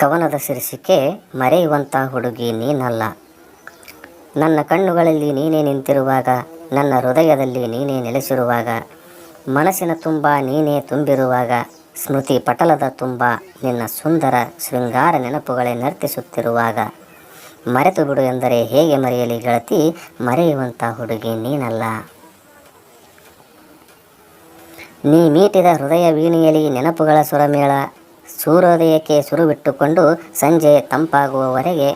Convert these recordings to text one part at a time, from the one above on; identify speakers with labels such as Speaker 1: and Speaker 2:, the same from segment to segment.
Speaker 1: ಕವನದ ಶೀರ್ಷಿಕೆ ಮರೆಯುವಂಥ ಹುಡುಗಿ ನೀನಲ್ಲ. ನನ್ನ ಕಣ್ಣುಗಳಲ್ಲಿ ನೀನೇ ನಿಂತಿರುವಾಗ, ನನ್ನ ಹೃದಯದಲ್ಲಿ ನೀನೇ ನೆಲೆಸಿರುವಾಗ, ಮನಸ್ಸಿನ ತುಂಬ ನೀನೇ ತುಂಬಿರುವಾಗ, ಸ್ಮೃತಿ ಪಟಲದ ತುಂಬ ನಿನ್ನ ಸುಂದರ ಶೃಂಗಾರ ನೆನಪುಗಳೇ ನರ್ತಿಸುತ್ತಿರುವಾಗ. ಮರೆತು ಬಿಡು ಎಂದರೆ ಹೇಗೆ ಮರೆಯಲಿ ಗೆಳತಿ, ಮರೆಯುವಂಥ ಹುಡುಗಿ ನೀನಲ್ಲ. ನೀ ಮೀಟಿದ ಹೃದಯ ವೀಣೆಯಲ್ಲಿ ನೆನಪುಗಳ ಸುರಮೇಳ ಸೂರ್ಯೋದಯಕ್ಕೆ ಸುರುಬಿಟ್ಟುಕೊಂಡು ಸಂಜೆ ತಂಪಾಗುವವರೆಗೆ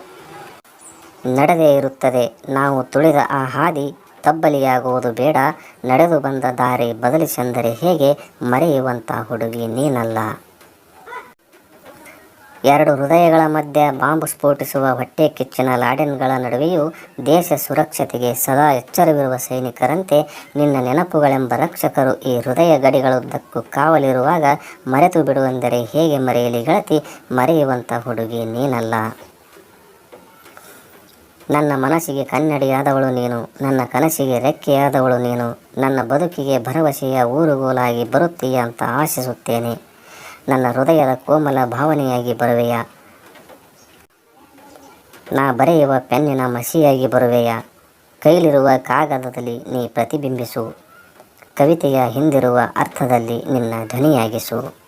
Speaker 1: ನಡೆದೇ ಇರುತ್ತದೆ. ನಾವು ತುಳಿದ ಆ ಹಾದಿ ತಬ್ಬಲಿಯಾಗುವುದು ಬೇಡ. ನಡೆದು ಬಂದ ದಾರಿ ಬದಲಿಸೆಂದರೆ ಹೇಗೆ ಮರೆಯುವಂಥ ಹುಡುಗಿ ನೀನಲ್ಲ. ಎರಡು ಹೃದಯಗಳ ಮಧ್ಯೆ ಬಾಂಬ್ ಸ್ಫೋಟಿಸುವ ಹೊಟ್ಟೆ ಕಿಚ್ಚಿನ ಲಾಡೆನ್ಗಳ ನಡುವೆಯೂ ದೇಶ ಸುರಕ್ಷತೆಗೆ ಸದಾ ಎಚ್ಚರವಿರುವ ಸೈನಿಕರಂತೆ ನಿನ್ನ ನೆನಪುಗಳೆಂಬ ರಕ್ಷಕರು ಈ ಹೃದಯ ಗಡಿಗಳುದ್ದಕ್ಕೂ ಕಾವಲಿರುವಾಗ ಮರೆತು ಬಿಡುವೆಂದರೆ ಹೇಗೆ ಮರೆಯಲಿ ಗೆಳತಿ? ಮರೆಯುವಂಥ ಹುಡುಗಿ ನೀನಲ್ಲ. ನನ್ನ ಮನಸ್ಸಿಗೆ ಕನ್ನಡಿಯಾದವಳು ನೀನು, ನನ್ನ ಕನಸಿಗೆ ರೆಕ್ಕೆಯಾದವಳು ನೀನು, ನನ್ನ ಬದುಕಿಗೆ ಭರವಸೆಯ ಊರುಗೋಲಾಗಿ ಬರುತ್ತೀಯ ಅಂತ ಆಶಿಸುತ್ತೇನೆ. ನನ್ನ ಹೃದಯದ ಕೋಮಲ ಭಾವನೆಯಾಗಿ ಬರುವೆಯ? ನಾ ಬರೆಯುವ ಪೆನ್ನಿನ ಮಸಿಯಾಗಿ ಬರುವೆಯ? ಕೈಲಿರುವ ಕಾಗದದಲ್ಲಿ ನೀ ಪ್ರತಿಬಿಂಬಿಸು. ಕವಿತೆಯ ಹಿಂದಿರುವ ಅರ್ಥದಲ್ಲಿ ನಿನ್ನ ಧ್ವನಿಯಾಗಿಸು.